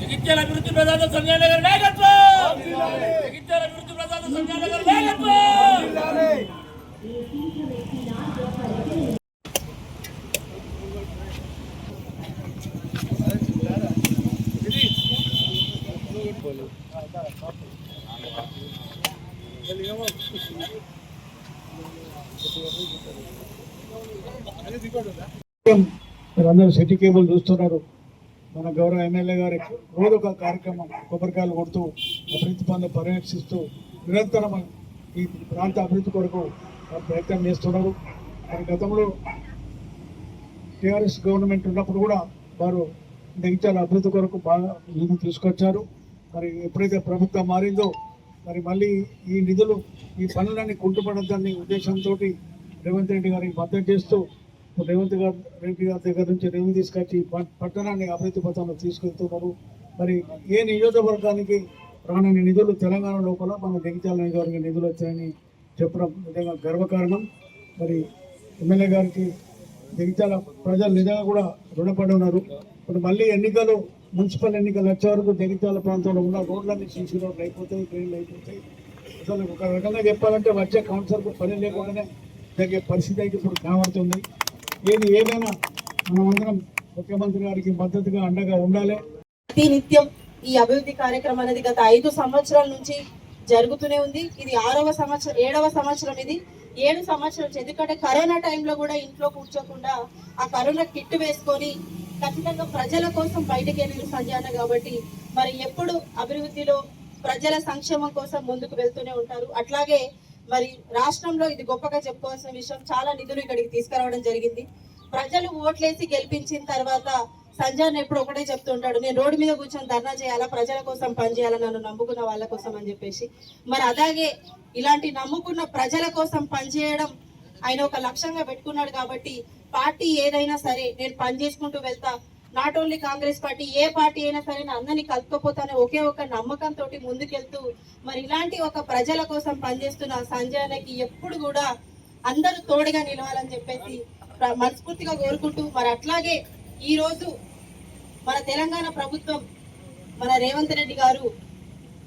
జగిత్యాల అభివృద్ధి ప్రధాన సంజయ్ నగర్ నాయకత్వం జగిత్యాల అభివృద్ధి ప్రదాత సంజయ్ నగర్ నాయకత్వం మీరందరూ సిటీ కేబుల్ చూస్తున్నారు. మన గౌరవ ఎమ్మెల్యే గారి రోజు ఒక కార్యక్రమం కొబ్బరికాయలు కొడుతూ అభివృద్ధి పనులు పర్యవేక్షిస్తూ నిరంతరం ఈ ప్రాంత అభివృద్ధి కొరకు ప్రయత్నం చేస్తున్నారు. మరి గతంలో టీఆర్ఎస్ గవర్నమెంట్ ఉన్నప్పుడు కూడా వారు జగిత్యాల అభివృద్ధి కొరకు బాగా నిధులు తీసుకొచ్చారు. మరి ఎప్పుడైతే ప్రభుత్వం మారిందో మరి మళ్ళీ ఈ నిధులు ఈ పనులన్నీ కుంటుపడద్దని ఉద్దేశంతో రేవంత్ రెడ్డి గారికి మద్దతు చేస్తూ రేవంత్ గారు రెడ్డి గారి దగ్గర నుంచి రెవెన్యూ తీసుకొచ్చి పట్టణాన్ని అభివృద్ధి పథంలో తీసుకెళ్తున్నారు. మరి ఏ నియోజకవర్గానికి రానని నిధులు తెలంగాణ లోపల మన జగిత్యాల గారికి నిధులు వచ్చాయని చెప్పడం నిజంగా గర్వకారణం. మరి ఎమ్మెల్యే గారికి జగిత్యాల ప్రజలు నిజంగా కూడా రుణపడి ఉన్నారు. ఇప్పుడు మళ్ళీ ఎన్నికలు మున్సిపల్ ఎన్నికలు వచ్చే వరకు జగిత్యాల ప్రాంతంలో ఉన్న రోడ్లన్నీ సీసీ రోడ్లు అయిపోతాయి ట్రైన్లు అయిపోతాయి అసలు ఒక రకంగా చెప్పాలంటే వచ్చే కౌన్సిలర్కు పని లేకుండానే జరిగే పరిస్థితి అయితే ఇప్పుడు కనబడుతుంది. ఏది ఏదైనా మనమందరం ముఖ్యమంత్రి గారికి మద్దతుగా అండగా ఉండాలి. ప్రతి నిత్యం ఈ అభివృద్ధి కార్యక్రమం అనేది గత ఐదు సంవత్సరాల నుంచి జరుగుతూనే ఉంది. ఇది ఆరవ సంవత్సరం ఏడవ సంవత్సరం ఇది. ఏడు సంవత్సరం ఎందుకంటే కరోనా టైంలో కూడా ఇంట్లో కూర్చోకుండా ఆ కరోనా కిట్ వేసుకొని ఖచ్చితంగా ప్రజల కోసం బయటకు వెళ్ళిన సంజాన కాబట్టి మరి ఎప్పుడు అభివృద్ధిలో ప్రజల సంక్షేమం కోసం ముందుకు వెళ్తూనే ఉంటారు. అట్లాగే మరి రాష్ట్రంలో ఇది గొప్పగా చెప్పుకోవాల్సిన విషయం చాలా నిధులు ఇక్కడికి తీసుకురావడం జరిగింది. ప్రజలు ఓట్లేసి గెలిపించిన తర్వాత సంజయ్ ఎప్పుడు ఒకటే చెప్తుంటాడు నేను రోడ్డు మీద కూర్చొని ధర్నా చేయాలా? ప్రజల కోసం పనిచేయాలా నన్ను నమ్ముకున్న వాళ్ళ కోసం అని చెప్పేసి. మరి అలాగే ఇలాంటి నమ్ముకున్న ప్రజల కోసం పనిచేయడం ఆయన ఒక లక్ష్యంగా పెట్టుకున్నాడు కాబట్టి పార్టీ ఏదైనా సరే నేను పని చేసుకుంటూ వెళ్తా. నాట్ ఓన్లీ కాంగ్రెస్ పార్టీ ఏ పార్టీ అయినా సరే నా అందరినీ కలుపుకోపోతానే ఒకే ఒక నమ్మకంతో ముందుకెళ్తూ మరి ఇలాంటి ఒక ప్రజల కోసం పనిచేస్తున్న సంజయ్ అన్నకి ఎప్పుడు కూడా అందరూ తోడుగా నిలవాలని చెప్పేసి మనస్ఫూర్తిగా కోరుకుంటూ మరి అట్లాగే ఈ రోజు మన తెలంగాణ ప్రభుత్వం మన రేవంత్ రెడ్డి గారు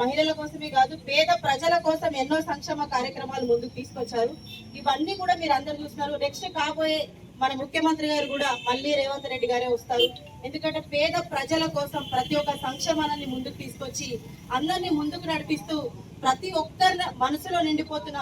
మహిళల కోసమే కాదు పేద ప్రజల కోసం ఎన్నో సంక్షేమ కార్యక్రమాలు ముందుకు తీసుకొచ్చారు. ఇవన్నీ కూడా మీరు అందరు చూస్తున్నారు. నెక్స్ట్ కాబోయే మన ముఖ్యమంత్రి గారు కూడా మళ్ళీ రేవంత్ రెడ్డి గారే వస్తారు. ఎందుకంటే పేద ప్రజల కోసం ప్రతి ఒక్క సంక్షేమాన్ని ముందుకు తీసుకొచ్చి అందరినీ ముందుకు నడిపిస్తూ ప్రతి ఒక్కరి మనసులో నిండిపోతున్న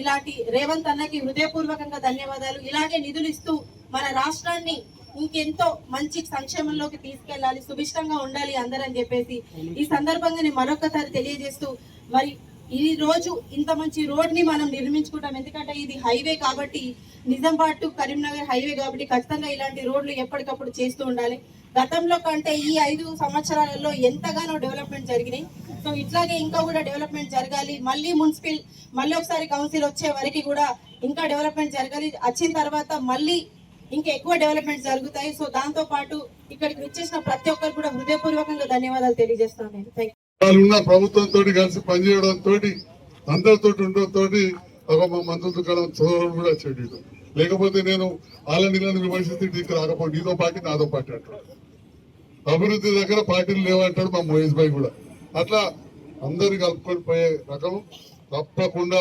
ఇలాంటి రేవంత్ అన్నకి హృదయపూర్వకంగా ధన్యవాదాలు. ఇలాగే నిధులు ఇస్తూ మన రాష్ట్రాన్ని ఇంకెంతో మంచి సంక్షేమంలోకి తీసుకెళ్ళాలి సుభిష్టంగా ఉండాలి అందరని చెప్పేసి ఈ సందర్భంగా నేను మరొకసారి తెలియజేస్తూ మరి ఈ రోజు ఇంత మంచి రోడ్ని మనం నిర్మించుకుంటాం. ఎందుకంటే ఇది హైవే కాబట్టి నిజామాబాద్ టు కరీంనగర్ హైవే కాబట్టి ఖచ్చితంగా ఇలాంటి రోడ్లు ఎప్పటికప్పుడు చేస్తూ ఉండాలి. గతంలో కంటే ఈ ఐదు సంవత్సరాలలో ఎంతగానో డెవలప్మెంట్ జరిగినాయి. సో ఇట్లాగే ఇంకా కూడా డెవలప్మెంట్ జరగాలి. మళ్ళీ మున్సిపల్ మళ్ళీ ఒకసారి కౌన్సిల్ వచ్చే వరకు కూడా ఇంకా డెవలప్మెంట్ జరగాలి. వచ్చిన తర్వాత మళ్ళీ ఇంకా ఎక్కువ డెవలప్మెంట్ జరుగుతాయి. సో దాంతో పాటు ఇక్కడికి వచ్చేసిన ప్రతి ఒక్కరు కూడా హృదయపూర్వకంగా ధన్యవాదాలు తెలియజేస్తాను నేను. వాళ్ళు ఉన్న ప్రభుత్వంతో కలిసి పనిచేయడంతో అందరితో ఉండడంతో ఒక మా మంత్రులు దుకాణం చదవడం కూడా చెడు లేకపోతే నేను వాళ్ళ నీళ్ళని విమర్శిస్తే నీతో పార్టీ నాతో పార్టీ అంటాడు. అభివృద్ధి దగ్గర పార్టీలు లేవంటాడు మా మహేష్ భాయ్ కూడా. అట్లా అందరు కలుపుకొని పోయే రకం. తప్పకుండా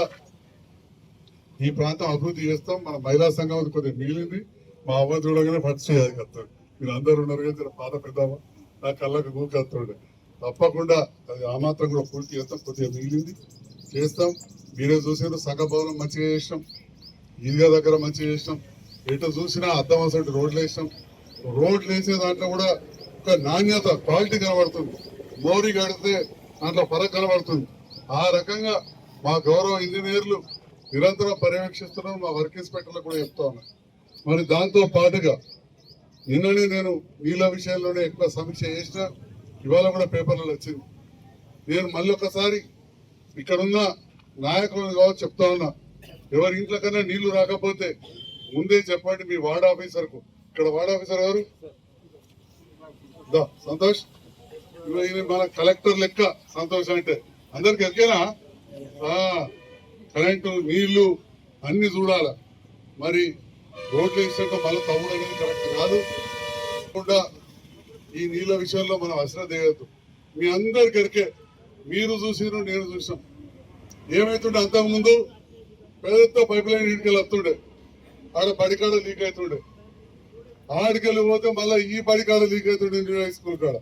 ఈ ప్రాంతం అభివృద్ధి చేస్తాం. మన మహిళా సంఘం కొద్దిగా మిగిలింది. మా అవ్వ చూడగానే ఫస్ట్ చేయాలి కత్తాడు మీరు అందరు ఉన్నారు కదా పాత పెద్దమ్మ. నా కళ్ళకు గూకత్తాడు తప్పకుండా అది ఆ మాత్రం కూడా పూర్తి చేస్తాం కొద్దిగా మిగిలింది. చేస్తాం. మీరే చూసారు సగభవనం మంచిగా చేసినాం. ఈద్గా దగ్గర మంచిగా చేసినాం. ఎటు చూసినా అర్థం అసలు రోడ్లు వేసినాం. రోడ్లు వేసే దాంట్లో కూడా ఒక నాణ్యత క్వాలిటీ కనబడుతుంది. మోరీ కడితే దాంట్లో ఫరక్ కనబడుతుంది. ఆ రకంగా మా గౌరవ ఇంజనీర్లు నిరంతరం పర్యవేక్షిస్తున్నాం మా వర్క్ ఇన్స్పెక్టర్లకు కూడా చెప్తా ఉన్నా. మరి దాంతో పాటుగా నిన్ననే నేను నీళ్ళ విషయంలోనే ఎక్కువ సమీక్ష చేసిన ఇవాళ కూడా పేపర్లలో వచ్చింది. నేను మళ్ళీ ఒకసారి ఇక్కడున్న నాయకులను కావచ్చు చెప్తా ఉన్నా ఎవరి ఇంట్లో కన్నా నీళ్ళు రాకపోతే ముందే చెప్పండి మీ వార్డ్ ఆఫీసర్కు. ఇక్కడ వార్డ్ ఆఫీసర్ గారు దా, సంతోష్. మన కలెక్టర్ లెక్క సంతోష్ అంటే. అందరికి ఎరికేనా కరెంటు నీళ్ళు అన్ని చూడాల. మరి రోడ్లు ఇస్తుంటే మళ్ళీ తమ్ముడు అనేది కరెక్ట్ కాదు. కాకుండా ఈ నీళ్ళ విషయంలో మనం అశ్రద్ధ మీ అందరి ఎరికే మీరు చూసిరు నేను చూసాం ఏమైతుండే అంతకుముందు? పెద్ద పైప్ లైన్ ఇటుకెళ్ళి వస్తుండే. ఆడ పడికాడ లీక్ అవుతుండే. ఆడికెళ్ళి పోతే మళ్ళీ ఈ పడికాడ లీక్ అవుతుండే న్యూ హై స్కూల్ కాడ.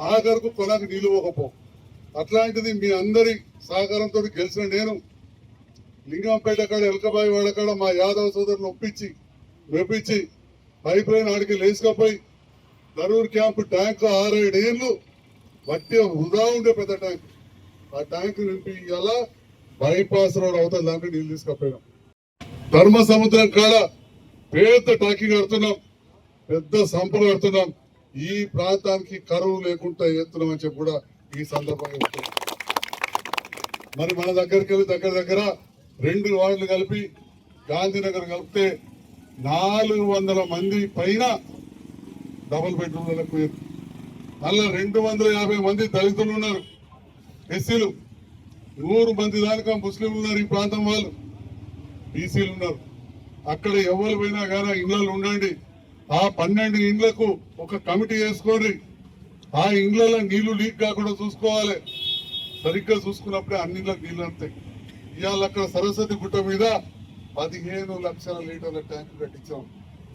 ఆఖరకు కొనకు నీళ్ళు పోకపో. అట్లాంటిది మీ అందరి సహకారంతో గెలిచిన నేను లింగంపేట కాడ ఎలకబాయి వాడ కాడ మా యాదవ సోదరుని ఒప్పించి మెప్పించి పైప్ లైన్ ఆడికి లేచుకపోయి దరూర్ క్యాంప్ ట్యాంక్ ఆరేడు ఏళ్ళు మట్టి వృధా ఉండే పెద్ద ట్యాంక్. ఆ ట్యాంక్ నింపి ఇవాళ బైపాస్ రోడ్ అవతల దాంట్లో నీళ్ళు తీసుకపోయినాం. ధర్మ సముద్రం కాడ పెద్ద టాకీ కడుతున్నాం పెద్ద సంపలు కడుతున్నాం ఈ ప్రాంతానికి కరువు లేకుండా ఎత్తున్నాం అని చెప్పి కూడా ఈ సందర్భంగా మరి మన దగ్గరికి వెళ్ళి దగ్గర దగ్గర రెండు వార్డులు కలిపి గాంధీనగర్ కలిపితే నాలుగు వందల మంది పైన డబుల్ బెడ్రూమ్లకు మళ్ళీ రెండు వందల యాభై మంది దళితులు ఉన్నారు ఎస్సీలు. నూరు మంది దాకా ముస్లింలు ఉన్నారు ఈ ప్రాంతం వాళ్ళు. బీసీలు ఉన్నారు. అక్కడ ఎవరు పోయినా కానీ ఇండ్లలో ఉండండి. ఆ పన్నెండు ఇండ్లకు ఒక కమిటీ వేసుకోండి. ఆ ఇండ్లలో నీళ్ళు లీక్ కాకుండా చూసుకోవాలి. సరిగ్గా చూసుకున్నప్పుడే అన్ని ఇళ్ళకి నీళ్ళు అంతాయి ఇవాళ అక్కడ సరస్వతి గుట్ట మీద పదిహేను లక్షల లీటర్ల ట్యాంక్ కట్టించాం.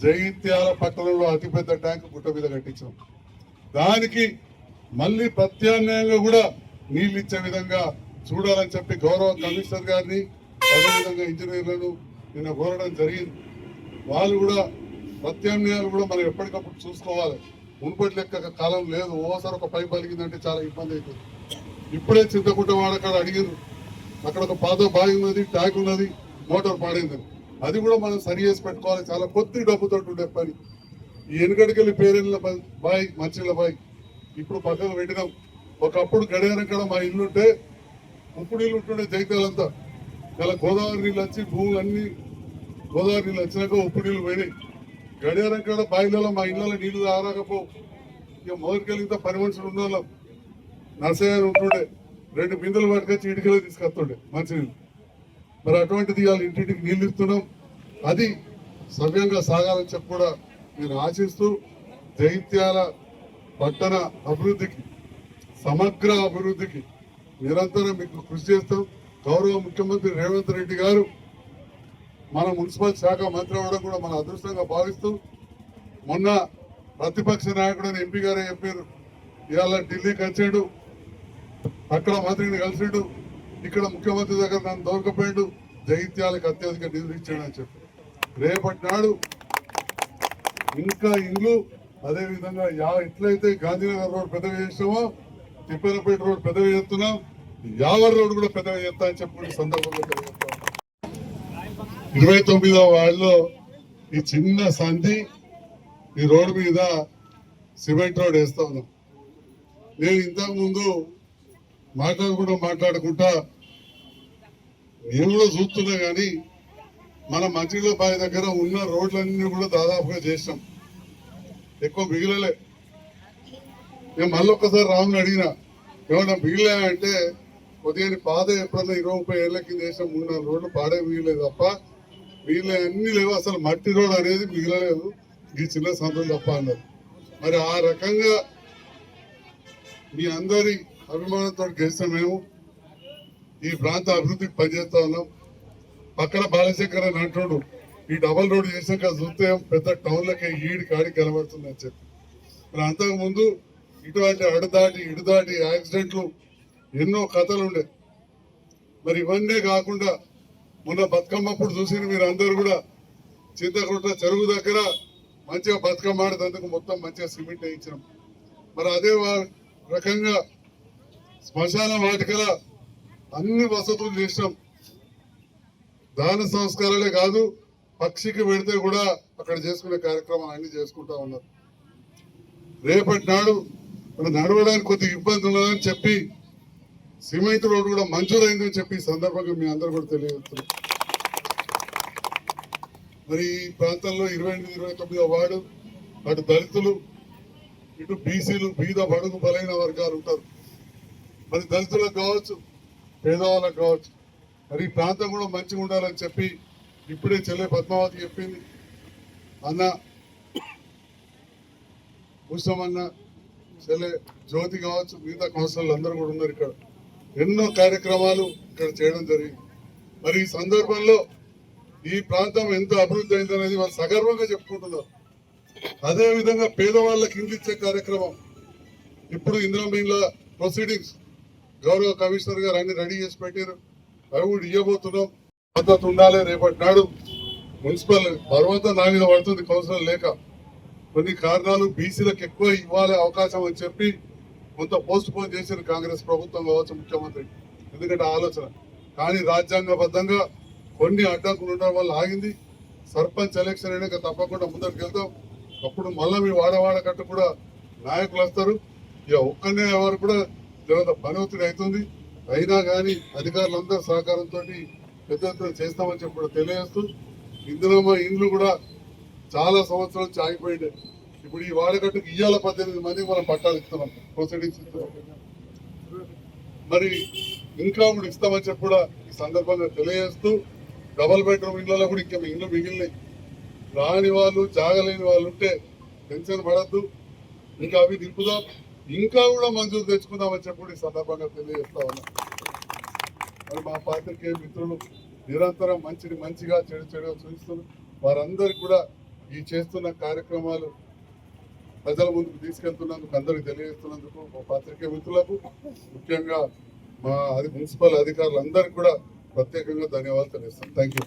జైత్యాల పట్టణంలో అతిపెద్ద ట్యాంక్ గుట్ట మీద కట్టించాం. దానికి మళ్ళీ ప్రత్యామ్నాయంగా కూడా నీళ్ళు ఇచ్చే విధంగా చూడాలని చెప్పి గౌరవ కమిషనర్ గారిని అదేవిధంగా ఇంజనీర్లను నిన్న కోరడం జరిగింది. వాళ్ళు కూడా ప్రత్యామ్నాయాలు కూడా మనం ఎప్పటికప్పుడు చూసుకోవాలి. మునుపటి లెక్క కాలం లేదు. ఓసారి ఒక పైప్ పలిగిందంటే చాలా ఇబ్బంది అవుతుంది ఇప్పుడే చింతకుంట వాడకాడు అడిగింది అక్కడ ఒక పాత బావి ఉన్నది ట్యాంక్ ఉన్నది మోటార్ పాడైంది. అది కూడా మనం సరి చేసి పెట్టుకోవాలి. చాలా కొద్ది డబ్బుతో ఉండే పని. ఈ వెనుకడికెళ్ళి పేరెళ్ళ బాయ్ మంచిళ్ళ బాయ్ ఇప్పుడు పక్కన పెట్టినాం. ఒకప్పుడు గడియారం కాడ మా ఇల్లుంటే ఉప్పు నీళ్ళు ఉంటుండే జైతాలంతా ఇలా గోదావరి నీళ్ళు వచ్చి భూములు అన్ని గోదావరి నీళ్ళు వచ్చినాక ఉప్పు నీళ్ళు పోయినాయి. గడియారం కాడ బాయిలలో మా ఇళ్ళలో నీళ్ళు తాగకపో ఇక మొదటికెళ్ళి పని మనుషులు ఉన్న వాళ్ళం నర్సయ్య ఉంటుండే. రెండు బిందెలు పట్టుకొచ్చి ఇటుకలు తీసుకొస్తుండే మంచినీళ్ళు. మరి అటువంటిది ఇవాళ ఇంటింటికి నీళ్ళు ఇస్తున్నాం. అది సవ్యంగా సాగాలని చెప్పి కూడా నేను ఆశిస్తూ జైత్యాల పట్టణ అభివృద్ధికి సమగ్ర అభివృద్ధికి నిరంతరం మీకు కృషి చేస్తాం. గౌరవ ముఖ్యమంత్రి రేవంత్ రెడ్డి గారు మన మున్సిపల్ శాఖ మంత్రి అవ్వడం కూడా మన అదృష్టంగా భావిస్తూ మొన్న ప్రతిపక్ష నాయకుడైన ఎంపీ గారే చెప్పారు ఇవాళ ఢిల్లీకి వచ్చాడు. అక్కడ మంత్రిని కలిసిండు. ఇక్కడ ముఖ్యమంత్రి దగ్గర నన్ను దొరకపోయిండు జైత్యాలకు అత్యధిక నిధులు ఇచ్చాడు అని చెప్పి. రేపటి నాడు ఇంకా ఇండ్లు అదేవిధంగా యా ఎట్లయితే గాంధీనగర్ రోడ్ పెద్దగా చేసామో తిప్పేరపేట రోడ్ పెద్దగా చేస్తున్నాం యావర్ రోడ్ కూడా పెద్దగా చేస్తా అని చెప్పి సందర్భంలో సందర్భంగా ఇరవై తొమ్మిదవ వాళ్ళలో ఈ చిన్న సంధి ఈ రోడ్డు మీద సిమెంట్ రోడ్ వేస్తా ఉన్నాం. నేను ఇంతకుముందు మాట్లాడుకుంటూ మాట్లాడుకుంటా నేను కూడా చూస్తున్నా కానీ మన మంచిగా బావి దగ్గర ఉన్న రోడ్లన్నీ కూడా దాదాపుగా చేసాం ఎక్కువ మిగిలలే. నేను మళ్ళీ ఒక్కసారి రాముని అడిగిన ఏమన్నా మిగిలే అంటే ఉదయం పాద ఎప్పుడన్నా ఇరవై ముప్పై ఏళ్ళ కింద వేసాం మూడు నాలుగు రోడ్లు పాడే మిగిలేదు తప్ప మిగిలిన అన్ని లేవు. అసలు మట్టి రోడ్ అనేది మిగిలలేదు. ఈ చిన్న సంతం తప్ప అన్నారు. మరి ఆ రకంగా మీ అందరి అభిమానంతో గెలిచిన మేము ఈ ప్రాంత అభివృద్ధికి పనిచేస్తా ఉన్నాం. పక్కన బాలశంకర్ అని అంటున్నాడు ఈ డబల్ రోడ్ చేసాక చూస్తే పెద్ద టౌన్లకి ఈడి కాడికి కనబడుతుంది అని చెప్పి. మరి అంతకుముందు ఇటువంటి అడదాటి ఇడుదాటి యాక్సిడెంట్లు ఎన్నో కథలు ఉండే. మరి ఇవన్నీ కాకుండా మొన్న బతుకమ్మప్పుడు చూసిన మీరు అందరూ కూడా చింతకుంట చెరువు దగ్గర మంచిగా బతుకమ్మ ఆడేందుకు మొత్తం మంచిగా సిమెంట్ వేయించినాం. మరి అదే రకంగా శ్మశాన వాటికల అన్ని వసతులు చేసినాం. దాన సంస్కారాలే కాదు పక్షికి పెడితే కూడా అక్కడ చేసుకునే కార్యక్రమాలు అన్ని చేసుకుంటా ఉన్నారు. రేపటి నాడు మనం నడవడానికి కొద్దిగా ఇబ్బంది ఉన్నదని చెప్పి సిమెంట్ రోడ్డు కూడా మంజూరైందని చెప్పి ఈ సందర్భంగా మీ అందరూ కూడా తెలియజేస్తున్నారు. మరి ఈ ప్రాంతంలో ఇరవై ఎనిమిది ఇరవై తొమ్మిదో వార్డు అటు దళితులు ఇటు బీసీలు బీద బడుగు బలైన వర్గాలు ఉంటారు. మరి దళితులకు కావచ్చు పేదవాళ్ళకు కావచ్చు మరి ఈ ప్రాంతం కూడా మంచిగా ఉండాలని చెప్పి ఇప్పుడే చెల్లె పద్మావతి చెప్పింది. అన్న పుష్పమన్న చెల్లె జ్యోతి కావచ్చు మిగతా కౌన్సిలర్లు అందరూ కూడా ఉన్నారు ఇక్కడ. ఎన్నో కార్యక్రమాలు ఇక్కడ చేయడం జరిగింది. మరి ఈ సందర్భంలో ఈ ప్రాంతం ఎంత అభివృద్ధి అయిందనేది వాళ్ళు సగర్వంగా చెప్పుకుంటున్నారు. అదేవిధంగా పేదవాళ్ళకి ఇంటిచ్చే ఇచ్చే కార్యక్రమం. ఇప్పుడు ఇందిరామీన్ల ప్రొసీడింగ్స్ గౌరవ కమిషనర్ గారు అన్ని రెడీ చేసి పెట్టారు అవి కూడా ఇవ్వబోతున్నాం మద్దతు ఉండాలి రేపటి నాడు. మున్సిపల్ పర్వతం నా మీద పడుతుంది కౌన్సిలర్ లేక. కొన్ని కారణాలు బీసీలకు ఎక్కువ ఇవ్వాలి అవకాశం అని చెప్పి కొంత పోస్ట్ పోన్ చేసిన కాంగ్రెస్ ప్రభుత్వం కావచ్చు ముఖ్యమంత్రి. ఎందుకంటే ఆలోచన. కానీ రాజ్యాంగబద్ధంగా కొన్ని అడ్డంకులు ఉండడం వల్ల ఆగింది. సర్పంచ్ ఎలక్షన్ అయినాక తప్పకుండా ముందరికి వెళ్తాం అప్పుడు మళ్ళీ మీ వాడవాడ కట్టు కూడా నాయకులు వస్తారు. ఇక ఒక్కనే ఎవరు కూడా తర్వాత పని అవుతుంది. అయినా కానీ అధికారులందరూ సహకారంతో పెద్ద ఎత్తున చేస్తామని చెప్పి కూడా తెలియజేస్తూ ఇందులో మా ఇండ్లు కూడా చాలా సంవత్సరాలు నుంచి ఇప్పుడు ఈ వాడకట్టుకు ఇయ్యాల పద్దెనిమిది మందికి మనం పట్టాలు ఇస్తున్నాం ప్రొసీడింగ్స్ ఇస్తున్నాం. మరి ఇంకా కూడా ఇస్తామని చెప్పి కూడా ఈ సందర్భంగా తెలియజేస్తూ డబల్ బెడ్రూమ్ ఇండ్లలో కూడా ఇంకా ఇండ్లు మిగిలినాయి. రాని వాళ్ళు జాగలేని వాళ్ళు ఉంటే టెన్షన్ పడద్దు. ఇంకా అవి నింపుదాం ఇంకా కూడా మంజూరు తెచ్చుకుందామని చెప్పి సందర్భంగా తెలియజేస్తా ఉన్నా. మరి మా పాత్రికేయ మిత్రులు నిరంతరం మంచిని మంచిగా చెడు చెడు చూపిస్తున్నారు. వారందరికి కూడా ఈ చేస్తున్న కార్యక్రమాలు ప్రజల ముందుకు తీసుకెళ్తున్నందుకు అందరికి తెలియజేస్తున్నందుకు మా పాత్రికేయ మిత్రులకు ముఖ్యంగా మా అది మున్సిపల్ అధికారులందరికీ కూడా ప్రత్యేకంగా ధన్యవాదాలు తెలియజేస్తాను థ్యాంక్ యూ